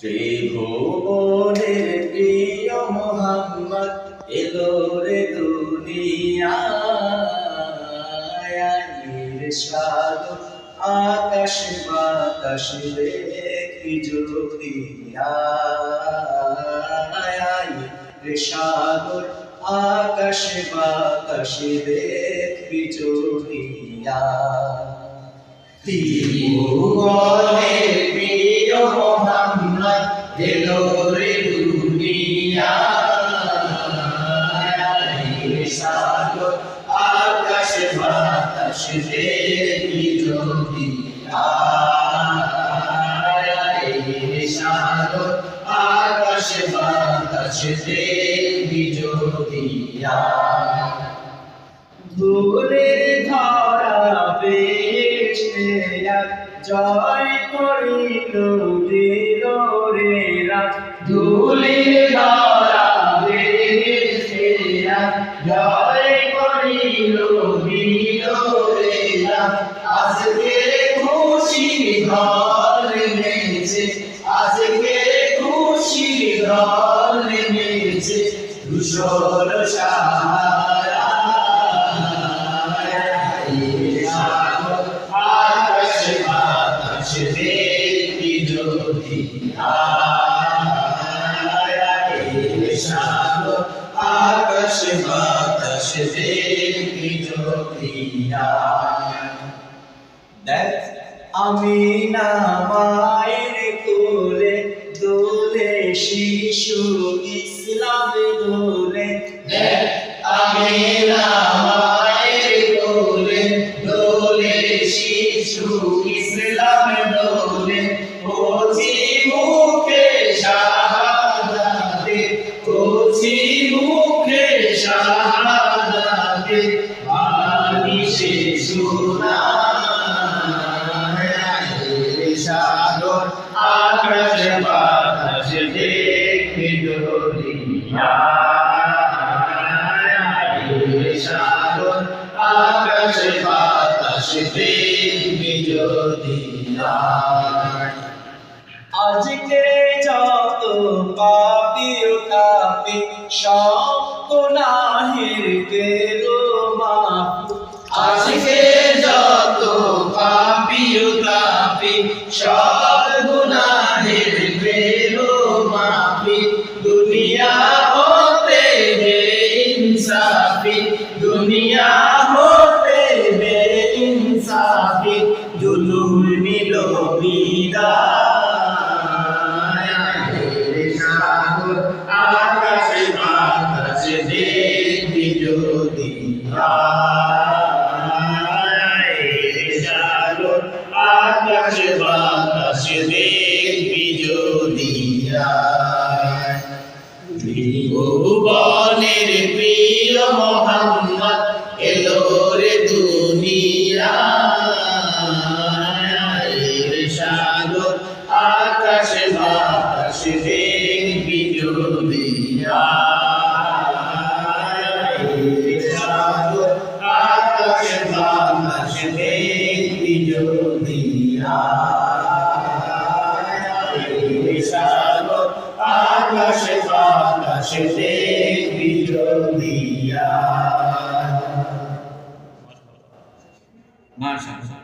ত্রিভুবনের প্রিয় মোহাম্মদ এলো রে দুনিয়ায় সাধু, আকাশ বাতাস দেখি রে সাগর আকাশ বাতাস দেখবি চলিয়া ত্রিভুবনের সাগর আকাশ বাতাস দেখবি চলিয়া সাগর আকাশ বাতাস দেখবি চলিয়া ধুলের ধরা বেছে জয় করিল দিল রে রাত ধুলের জয় করিল দিল রে আজকে খুশি ঘর নেছে আজকে খুশি ঘর নেছে ধূসর সাহারা। আকাশ বাতাস দেখি যদি আকাশ বাতাস দেখি জ্যোতিয়া দেখ আমি না সাগর আকাশ বাতাস দেখে দরিয়া সাগর আকাশ সব গুনাহের গেলো ইনসাফি, দুনিয়া হতে বে ইনসাফি, জুলুম নিল বিদায়। আকাশ বাতাস দেখবি যদি আকাশ বাতাস দেখবি যদি প্রিয় মোহাম্মদ এলো রে দুনিয়া সাগর আকাশ বাতাস দেখবি যদিয়া সাগর আকাশ বাতাস দেখবি যদিয়া সাগর আকাশ বাতাস দেখবি মাশাআল্লাহ